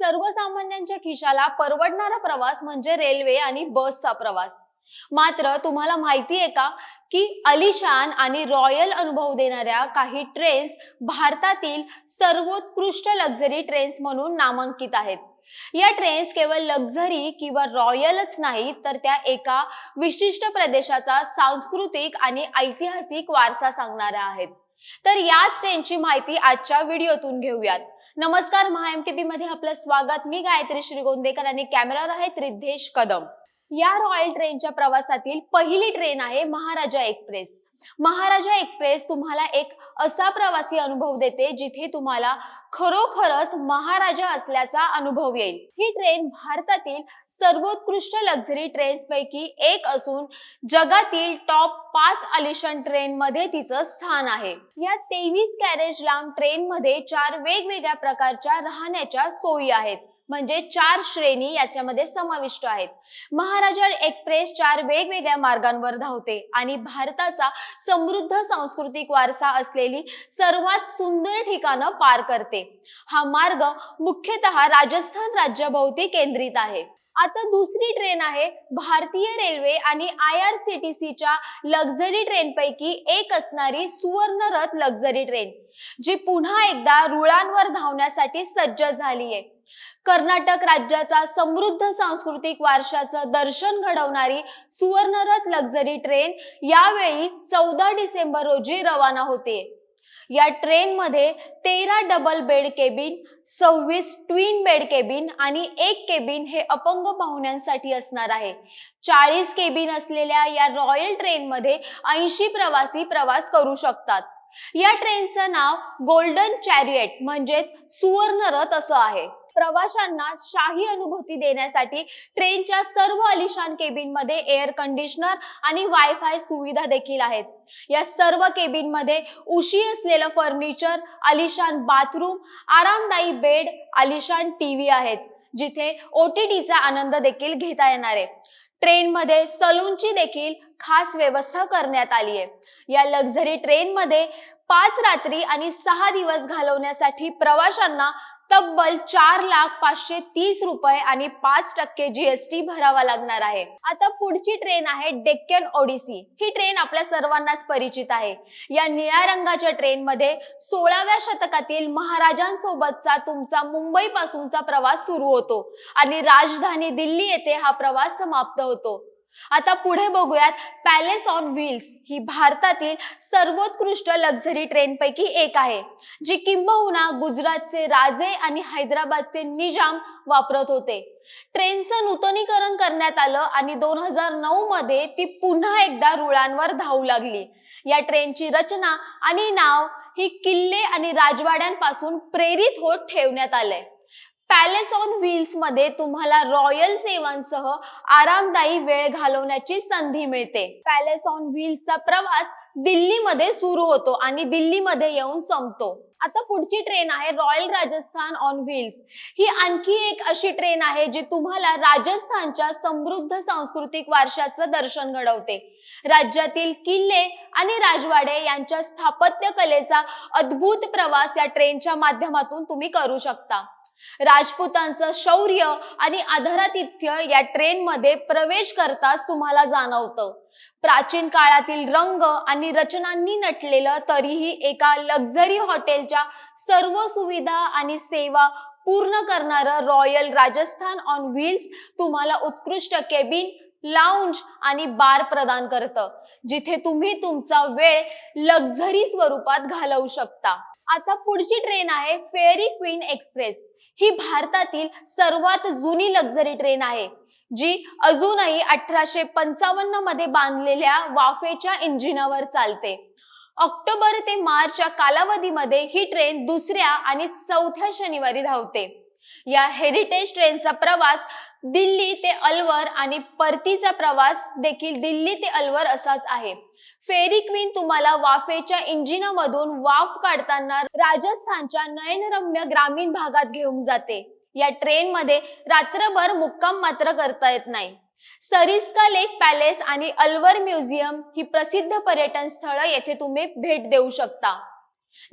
सर्वसामान्यांच्या खिशाला परवडणारा प्रवास म्हणजे रेल्वे आणि बसचा प्रवास. मात्र तुम्हाला माहिती आहे का की अलिशान आणि रॉयल अनुभव देणाऱ्या काही ट्रेन्स भारतातील सर्वोत्कृष्ट लक्झरी ट्रेन्स म्हणून नामांकित आहेत. या ट्रेन्स केवळ लक्झरी किंवा रॉयलच नाही तर त्या एका विशिष्ट प्रदेशाचा सांस्कृतिक आणि ऐतिहासिक वारसा सांगणाऱ्या आहेत. तर याच ट्रेनची माहिती आजच्या व्हिडिओतून घेऊयात. नमस्कार महा एममध्ये आपलं स्वागत. मी गायत्री श्रीगोंदेकर आणि कॅमेरावर आहेत रिद्धेश कदम. या रॉयल ट्रेनच्या प्रवासातील पहिली ट्रेन आहे महाराजा एक्सप्रेस. महाराजा एक्सप्रेस तुम्हाला एक असा प्रवासी अनुभव देते जिथे तुम्हाला खरोखरच महाराजा असल्याचा अनुभव येईल. ही ट्रेन भारतातील सर्वोत्कृष्ट लक्झरी ट्रेन्स पैकी एक असून जगातील टॉप पाच अलिशन ट्रेन मध्ये तिचं स्थान आहे. या तेवीस कॅरेज लांब ट्रेन मध्ये चार वेगवेगळ्या प्रकारच्या राहण्याच्या सोयी आहेत. म्हणजे चार श्रेणी याच्यामध्ये समाविष्ट आहेत. महाराजा एक्सप्रेस चार वेगवेगळ्या मार्गांवर धावते आणि भारताचा समृद्ध सांस्कृतिक वारसा असलेली सर्वात सुंदर ठिकाणं पार करते. हा मार्ग मुख्यतः राजस्थान राज्याभोवती केंद्रित आहे. आता दुसरी ट्रेन आहे भारतीय रेल्वे आणि आय आर सी टी सीच्या लक्झरी ट्रेनपैकी एक असणारी सुवर्णरथ लक्झरी ट्रेन जी पुन्हा एकदा रुळांवर धावण्यासाठी सज्ज झाली आहे कर्नाटक राज्याचा समृद्ध सांस्कृतिक वारशाचं दर्शन घडवणारी सुवर्णरथ लक्झरी ट्रेन यावेळी चौदा डिसेंबर रोजी रवाना होते. या ट्रेनमध्ये तेरा डबल बेड केबिन सव्वीस ट्विन बेड केबिन आणि एक केबिन हे अपंग पाहुण्यांसाठी असणार आहे. चाळीस केबिन असलेल्या या रॉयल ट्रेनमध्ये ऐंशी प्रवासी प्रवास करू शकतात. या ट्रेनचं नाव गोल्डन चॅरिएट म्हणजेच सुवर्णरथ असं आहे. प्रवाशांना शाही अनुभूती देण्यासाठी ट्रेनच्या सर्व अलिशान केबिनमध्ये एअर कंडिशनर आणि वायफाय सुविधा देखील आहेत. या सर्व केबिनमध्ये उशी असलेलं फर्निचर अलिशान बाथरूम आरामदायी बेड आलिशान टीव्ही आहेत जिथे ओटीटीचा आनंद देखील घेता येणार आहे. ट्रेनमध्ये सलूनची देखील खास व्यवस्था करण्यात आली आहे. या लक्झरी ट्रेनमध्ये पाच रात्री आणि सहा दिवस घालवण्यासाठी प्रवाशांना तब्बल चार लाख पाचशे तीस रुपये आणि पाच टक्के जीएसटी भरावा लागणार आहे. आता पुढची ट्रेन आहे डेक्कन ओडिसी. ही ट्रेन आपल्या सर्वांनाच परिचित आहे. या निळ्या रंगाच्या ट्रेन मध्ये सोळाव्या शतकातील महाराजांसोबतचा तुमचा मुंबई पासूनचा प्रवास सुरू होतो आणि राजधानी दिल्ली येथे हा प्रवास समाप्त होतो. आता पुढे बघूयात पॅलेस ऑन व्हील्स ही भारतातील सर्वोत्कृष्ट लक्झरी ट्रेन पैकी एक आहे जी किंबहुना गुजरातचे राजे आणि हैदराबादचे निजाम वापरत होते. ट्रेनचं नूतनीकरण करण्यात आलं आणि दोन हजार नऊ मध्ये ती पुन्हा एकदा रुळांवर धावू लागली. या ट्रेनची रचना आणि नाव ही किल्ले आणि राजवाड्यांपासून प्रेरित होत ठेवण्यात आलंय. पॅलेस ऑन व्हील्समध्ये तुम्हाला रॉयल सेवांसह आरामदायी वेळ घालवण्याची संधी मिळते. पॅलेस ऑन व्हील्सचा प्रवास दिल्लीमध्ये सुरू होतो आणि दिल्लीमध्ये येऊन संपतो. आता पुढची ट्रेन आहे रॉयल राजस्थान ऑन व्हील्स ही आणखी एक अशी ट्रेन आहे जी तुम्हाला राजस्थानच्या समृद्ध सांस्कृतिक वारशाचं दर्शन घडवते. राज्यातील किल्ले आणि राजवाडे यांच्या स्थापत्य कलेचा अद्भुत प्रवास या ट्रेनच्या माध्यमातून तुम्ही करू शकता. राजपुतांचं शौर्य आणि आदरातिथ्य या ट्रेनमध्ये प्रवेश करताच तुम्हाला जाणवतं. प्राचीन काळातील रंग आणि रचनांनी नटलेलं तरीही एका लक्झरी हॉटेलच्या सर्व सुविधा आणि सेवा पूर्ण करणारं रॉयल राजस्थान ऑन व्हील्स तुम्हाला उत्कृष्ट केबिन लाउंज आणि बार प्रदान करतं जिथे तुम्ही तुमचा वेळ लक्झरी स्वरूपात घालवू शकता. आता पुढची ट्रेन आहे फेरी क्वीन एक्सप्रेस ही भारतातील सर्वात जुनी लक्झरी ट्रेन आहे जी अजूनही अठराशे पंचावन्नमध्ये बांधलेल्या वाफेच्या इंजिनावर चालते. ऑक्टोबर ते मार्चच्या कालावधीमध्ये ही ट्रेन दुसऱ्या आणि चौथ्या शनिवारी धावते. या हेरिटेज ट्रेनचा प्रवास दिल्ली ते अलवर आणि परतीचा प्रवास देखील दिल्ली ते अलवर असाच आहे. फेरी क्वीन तुम्हाला वाफेच्या इंजिनामधून वाफ काढताना राजस्थानच्या नयनरम्य ग्रामीण भागात घेऊन जाते. या ट्रेन मध्ये रात्रभर मुक्काम मात्र करता येत नाही. सरिस्का लेक पॅलेस आणि अलवर म्युझियम ही प्रसिद्ध पर्यटन स्थळ येथे तुम्ही भेट देऊ शकता.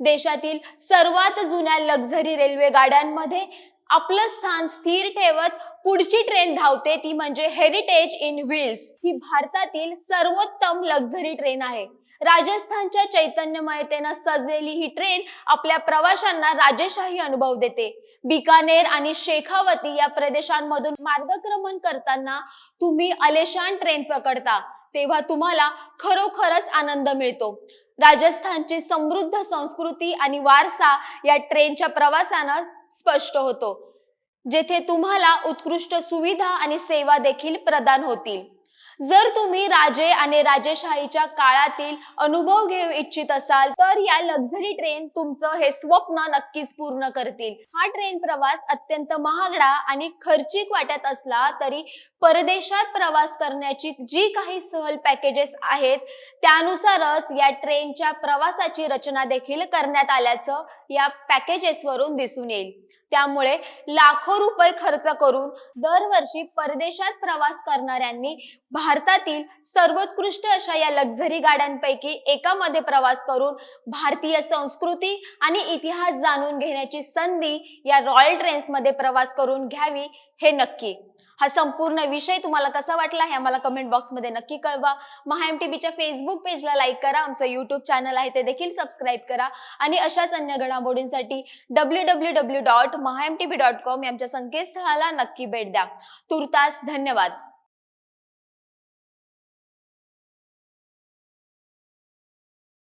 देशातील सर्वात जुन्या लक्झरी रेल्वे गाड्यांमध्ये आपलं स्थान स्थिर ठेवत पुढची ट्रेन धावते ती म्हणजे हेरिटेज इन व्हील्स ही भारतातील सर्वोत्तम लक्झरी ट्रेन आहे. राजस्थानच्या चैतन्यमयतेनं सजलेली ही ट्रेन आपल्या प्रवाशांना राजेशाही अनुभव देते. बिकानेर आणि शेखावती या प्रदेशांमधून मार्गक्रमण करताना तुम्ही अलेशान ट्रेन पकडता तेव्हा तुम्हाला खरोखरच आनंद मिळतो. राजस्थानची समृद्ध संस्कृती आणि वारसा या ट्रेनच्या प्रवासानं स्पष्ट होतो जेथे तुम्हाला उत्कृष्ट सुविधा आणि सेवा देखील प्रदान होतील. जर तुम्ही राजे आणि राजेशाहीच्या काळातील अनुभव घेऊ इच्छित असाल तर या लक्झरी ट्रेन तुमचं हे स्वप्न नक्कीच पूर्ण करतील. हा ट्रेन प्रवास अत्यंत महागडा आणि खर्चिक वाटत असला तरी परदेशात प्रवास करण्याची जी काही सहल पॅकेजेस आहेत त्यानुसारच या ट्रेनच्या प्रवासाची रचना देखील करण्यात आल्याचं या पॅकेजेस वरून दिसून येईल. त्यामुळे लाखो रुपये खर्च करून दरवर्षी परदेशात प्रवास करणाऱ्यांनी भारतातील सर्वोत्कृष्ट अशा या लक्झरी गाड्यांपैकी एकामध्ये प्रवास करून भारतीय संस्कृती आणि इतिहास जाणून घेण्याची संधी या रॉयल ट्रेन्समध्ये प्रवास करून घ्यावी हे नक्की. हा संपूर्ण विषय तुम्हाला कसा वाटला हे आम्हाला कमेंट बॉक्समध्ये नक्की कळवा. महाएम टी बीच्या फेसबुक पेजला लाईक करा. आमचं युट्यूब चॅनल आहे ते देखील सबस्क्राईब करा. आणि अशाच अन्य घडामोडींसाठी W W W dot Maha M T B dot com यांच्या संकेतस्थळाला नक्की भेट द्या. तुर्तास धन्यवाद.